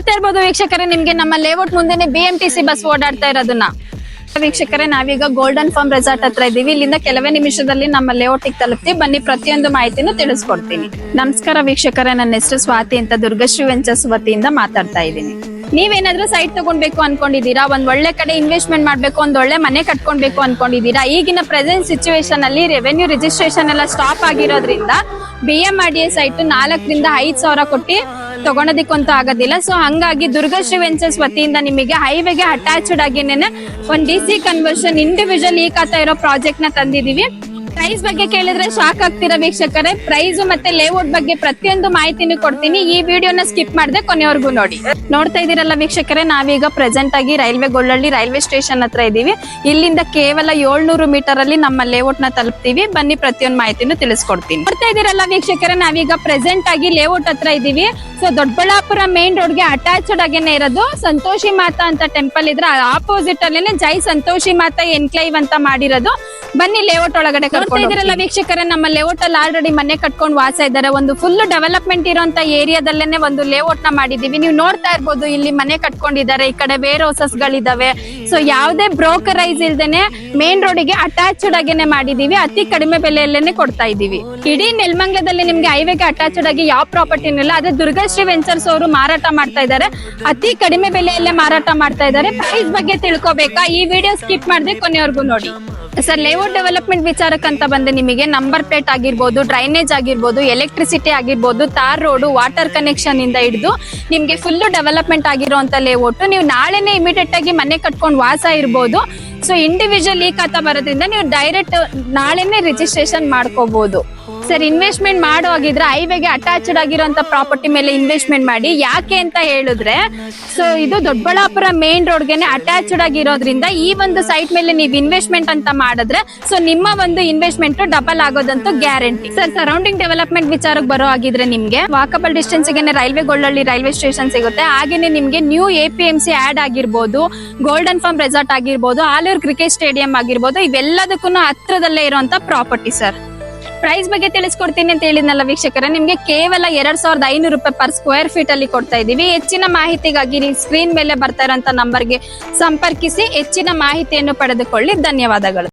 ನೋಡ್ತಾ ಇರ್ಬೋದು ವೀಕ್ಷಕರೇ, ನಿಮ್ಗೆ ನಮ್ಮ ಲೇಔಟ್ ಮುಂದೆನೆ B M T C bus ಓಡಾಡ್ತಾ ಇರೋದನ್ನ. ವೀಕ್ಷಕರೇ, ನಾವೀಗ ಗೋಲ್ಡನ್ ಫಾರ್ಮ್ ರೆಸಾರ್ಟ್ ಹತ್ರ ಇದೀವಿ ಇಲ್ಲಿಂದ ಕೆಲವೇ ನಿಮಿಷದಲ್ಲಿ ನಮ್ಮ ಲೇಔಟ್ ತಲುಪ್ತಿ. ಬನ್ನಿ, ಪ್ರತಿಯೊಂದು ಮಾಹಿತಿನೂ ತಿಳಿಸ್ಕೊಡ್ತೀನಿ. ನಮಸ್ಕಾರ ವೀಕ್ಷಕರೇ, ನನ್ನ ಹೆಸರು ಸ್ವಾತಿ ಅಂತ ದುರ್ಗಶ್ರೀ ವೆಂಚರ್ಸ್ ವತಿಯಿಂದ ಮಾತಾಡ್ತಾ ಇದ್ದೀನಿ. ನೀವೇನಾದ್ರೂ ಸೈಟ್ ತಗೊಂಡ್ಬೇಕು ಅನ್ಕೊಂಡಿದ್ದೀರಾ? ಒಂದ್ ಒಳ್ಳೆ ಕಡೆ ಇನ್ವೆಸ್ಟ್ಮೆಂಟ್ ಮಾಡ್ಬೇಕು, ಒಂದ್ ಒಳ್ಳೆ ಮನೆ ಕಟ್ಕೊಳ್ಬೇಕು ಅನ್ಕೊಂಡಿದ್ದೀರಾ? ಈಗಿನ ಪ್ರೆಸೆಂಟ್ ಸಿಚುವೇಶನ್ ಅಲ್ಲಿ ರೆವೆನ್ಯೂ ರಿಜಿಸ್ಟ್ರೇಷನ್ ಎಲ್ಲ ಸ್ಟಾಪ್ ಆಗಿರೋದ್ರಿಂದ B M R D A site ನಾಲ್ಕರಿಂದ ಐದ್ ಸಾವಿರ ಕೊಟ್ಟು ತಗೊಳೋದಿಕ್ಕಂತೂ ಆಗೋದಿಲ್ಲ. ಸೊ ಹಂಗಾಗಿ ದುರ್ಗಶ್ರೀ ವೆಂಚರ್ಸ್ ವತಿಯಿಂದ ನಿಮಗೆ ಹೈವೇಗೆ ಅಟ್ಯಾಚ್ಡ್ ಆಗಿನೇನೆ ಒಂದು ಡಿ ಸಿ ಕನ್ವರ್ಷನ್ ಇಂಡಿವಿಜುವಲ್ ಈ ಖಾತಾ ಇರೋ ಪ್ರಾಜೆಕ್ಟ್ನ ತಂದಿದೀವಿ ಪ್ರೈಸ್ ಬಗ್ಗೆ ಕೇಳಿದ್ರೆ ಶಾಕ್ ಆಗ್ತೀರಾ ವೀಕ್ಷಕರೇ? ಪ್ರೈಸ್ ಮತ್ತೆ ಲೇಔಟ್ ಬಗ್ಗೆ ಪ್ರತಿಯೊಂದು ಮಾಹಿತಿನೂ ಕೊಡ್ತೀನಿ. ಈ ವಿಡಿಯೋನ ಸ್ಕಿಪ್ ಮಾಡದೆ ಕೊನೆವರೆಗೂ ನೋಡಿ. ನೋಡ್ತಾ ಇದೀರಲ್ಲ ವೀಕ್ಷಕರೇ, ನಾವೀಗ ಪ್ರೆಸೆಂಟ್ ಆಗಿ ರೈಲ್ವೆ ಗೊಳ್ಳಳ್ಳಿ ರೈಲ್ವೆ ಸ್ಟೇಷನ್ ಹತ್ರ ಇದೀವಿ ಇಲ್ಲಿಂದ ಕೇವಲ ಏಳ್ನೂರು ಮೀಟರ್ ಅಲ್ಲಿ ನಮ್ಮ ಲೇಔಟ್ನ ತಲುಪ್ತೀವಿ. ಬನ್ನಿ, ಪ್ರತಿಯೊಂದು ಮಾಹಿತಿನೂ ತಿಳಿಸ್ಕೊಡ್ತೀನಿ. ನೋಡ್ತಾ ಇದೀರಲ್ಲ ವೀಕ್ಷಕರೇ, ನಾವೀಗ ಪ್ರೆಸೆಂಟ್ ಆಗಿ ಲೇಔಟ್ ಹತ್ರ ಇದೀವಿ ಸೊ ದೊಡ್ಡಬಳ್ಳಾಪುರ ಮೇನ್ ರೋಡ್ಗೆ ಅಟ್ಯಾಚ್ಡ್ ಆಗೇನೆ ಇರೋದು ಸಂತೋಷಿ ಮಾತಾ ಅಂತ ಟೆಂಪಲ್ ಇದ್ರೆ ಆಪೋಸಿಟ್ ಅಲ್ಲೇನೆ ಜೈ ಸಂತೋಷಿ ಮಾತಾ ಎನ್ಕ್ಲೈವ್ ಅಂತ ಮಾಡಿರೋದು. ಬನ್ನಿ ಲೇಔಟ್ ಒಳಗಡೆ ನೋಡ್ತಾ ಇದೀರಲ್ಲ ವೀಕ್ಷಕರೇ ನಮ್ಮ ಲೇಔಟ್ ಅಲ್ಲಿ ಆಲ್ರೆಡಿ ಮನೆ ಕಟ್ಕೊಂಡು ವಾಸ ಇದ್ದಾರೆ. ಒಂದು ಫುಲ್ ಡೆವಲಪ್ಮೆಂಟ್ ಇರುವಂತ ಏರಿಯಾದಲ್ಲೇನೆ ಒಂದು ಲೇಔಟ್ನ ಮಾಡಿದೀವಿ ನೀವು ನೋಡ್ತಾ ಇರ್ಬೋದು ಇಲ್ಲಿ ಮನೆ ಕಟ್ಕೊಂಡಿದ್ದಾರೆ. ಈ ಕಡೆ ವೇರ್ ಹೌಸಸ್ ಗಳಿದಾವೆ. ಸೊ ಯಾವುದೇ ಬ್ರೋಕರೈಸ್ ಇಲ್ದೇನೆ ಮೇನ್ ರೋಡಿಗೆ ಅಟ್ಯಾಚ್ಡ್ ಆಗೇನೆ ಮಾಡಿದೀವಿ ಅತಿ ಕಡಿಮೆ ಬೆಲೆಯಲ್ಲೇನೆ ಕೊಡ್ತಾ ಇದೀವಿ ಇಡೀ ನೆಲಮಂಗಲದಲ್ಲಿ ನಿಮ್ಗೆ ಹೈವೇಗೆ ಅಟ್ಯಾಚ್ಡ್ ಆಗಿ ಯಾವ ಪ್ರಾಪರ್ಟಿ ಇಲ್ಲ. ಅದೇ ದುರ್ಗಶ್ರೀ ವೆಂಚರ್ಸ್ ಅವರು ಮಾರಾಟ ಮಾಡ್ತಾ ಇದ್ದಾರೆ. ಅತಿ ಕಡಿಮೆ ಬೆಲೆಯಲ್ಲೇ ಮಾರಾಟ ಮಾಡ್ತಾ ಇದಾರೆ ಪ್ರೈಸ್ ಬಗ್ಗೆ ತಿಳ್ಕೊಬೇಕಾ? ಈ ವಿಡಿಯೋ ಸ್ಕಿಪ್ ಮಾಡದೆ ಕೊನೆವರೆಗೂ ನೋಡಿ. ಸರ್ ಲೇಔಟ್ ಡೆವಲಪ್ಮೆಂಟ್ ವಿಚಾರಕ್ಕಂತ ಬಂದೆ ನಿಮಗೆ. ನಂಬರ್ ಪ್ಲೇಟ್ ಆಗಿರ್ಬೋದು ಡ್ರೈನೇಜ್ ಆಗಿರ್ಬೋದು ಎಲೆಕ್ಟ್ರಿಸಿಟಿ ಆಗಿರ್ಬೋದು ತಾರ್ ರೋಡು ವಾಟರ್ ಕನೆಕ್ಷನ್ ಇಂದ ಹಿಡಿದು ನಿಮಗೆ ಫುಲ್ ಡೆವಲಪ್ಮೆಂಟ್ ಆಗಿರುವಂತ ಲೇಔಟ್ ನೀವು ನಾಳೆನೇ ಇಮಿಡಿಯೇಟ್ ಆಗಿ ಮನೆ ಕಟ್ಕೊಂಡು ವಾಸ ಇರ್ಬೋದು. ಸೊ ಇಂಡಿವಿಜುವಲ್ ಈ ಖಾತಾ ಬರೋದ್ರಿಂದ ನೀವು ಡೈರೆಕ್ಟ್ ನಾಳೆನೇ ರಿಜಿಸ್ಟ್ರೇಷನ್ ಮಾಡ್ಕೋಬಹುದು ಸರ್ ಇನ್ವೆಸ್ಟ್ಮೆಂಟ್ ಮಾಡೋ ಹಾಗಿದ್ರೆ ಹೈವೇಗೆ ಅಟ್ಯಾಚ್ಡ್ ಆಗಿರುವಂತ ಪ್ರಾಪರ್ಟಿ ಮೇಲೆ ಇನ್ವೆಸ್ಟ್ಮೆಂಟ್ ಮಾಡಿ. ಯಾಕೆ ಅಂತ ಹೇಳಿದ್ರೆ ಸೊ ಇದು ದೊಡ್ಡಬಳ್ಳಾಪುರ ಮೇನ್ ರೋಡ್ಗೆನೆ ಅಟ್ಯಾಚ್ಡ್ ಆಗಿರೋದ್ರಿಂದ ಈ ಒಂದು ಸೈಟ್ ಮೇಲೆ ನೀವು ಇನ್ವೆಸ್ಟ್ಮೆಂಟ್ ಅಂತ ಮಾಡಿದ್ರೆ ಸೊ ನಿಮ್ಮ ಒಂದು ಇನ್ವೆಸ್ಟ್ಮೆಂಟ್ ಡಬಲ್ ಆಗೋದಂತೂ ಗ್ಯಾರಂಟಿ ಸರ್ ಸರೌಂಡಿಂಗ್ ಡೆವಲಪ್ಮೆಂಟ್ ವಿಚಾರಕ್ಕೆ ಬರೋ ಆಗಿದ್ರೆ ನಿಮ್ಗೆ walkable distance railway Gollahalli railway station ಸಿಗುತ್ತೆ. ಹಾಗೇನೆ ನಿಮ್ಗೆ new A P M C add ಆಗಿರ್ಬೋದು ಗೋಲ್ಡನ್ ಫಾರ್ಮ್ ರೆಸಾರ್ಟ್ ಆಗಿರ್ಬೋದು ಆಲೂರ್ ಕ್ರಿಕೆಟ್ ಸ್ಟೇಡಿಯಂ ಆಗಿರ್ಬೋದು ಇವೆಲ್ಲದಕ್ಕೂ ಹತ್ರದಲ್ಲೇ ಇರುವಂತ ಪ್ರಾಪರ್ಟಿ ಸರ್ ಪ್ರೈಸ್ ಬಗ್ಗೆ ತಿಳಿಸ್ಕೊಡ್ತೀನಿ ಅಂತ ಹೇಳಿದ್ನಲ್ಲ ವೀಕ್ಷಕರ, ನಿಮ್ಗೆ ಕೇವಲ ಎರಡ್ ಸಾವಿರದ ಐನೂರು ರೂಪಾಯಿ ಪರ್ ಸ್ಕ್ವೇರ್ ಫೀಟ್ ಅಲ್ಲಿ ಕೊಡ್ತಾ ಇದೀವಿ ಹೆಚ್ಚಿನ ಮಾಹಿತಿಗಾಗಿ ನೀವು ಸ್ಕ್ರೀನ್ ಮೇಲೆ ಬರ್ತಾ ಇರೋಂತ ನಂಬರ್ಗೆ ಸಂಪರ್ಕಿಸಿ, ಹೆಚ್ಚಿನ ಮಾಹಿತಿಯನ್ನು ಪಡೆದುಕೊಳ್ಳಿ. ಧನ್ಯವಾದಗಳು.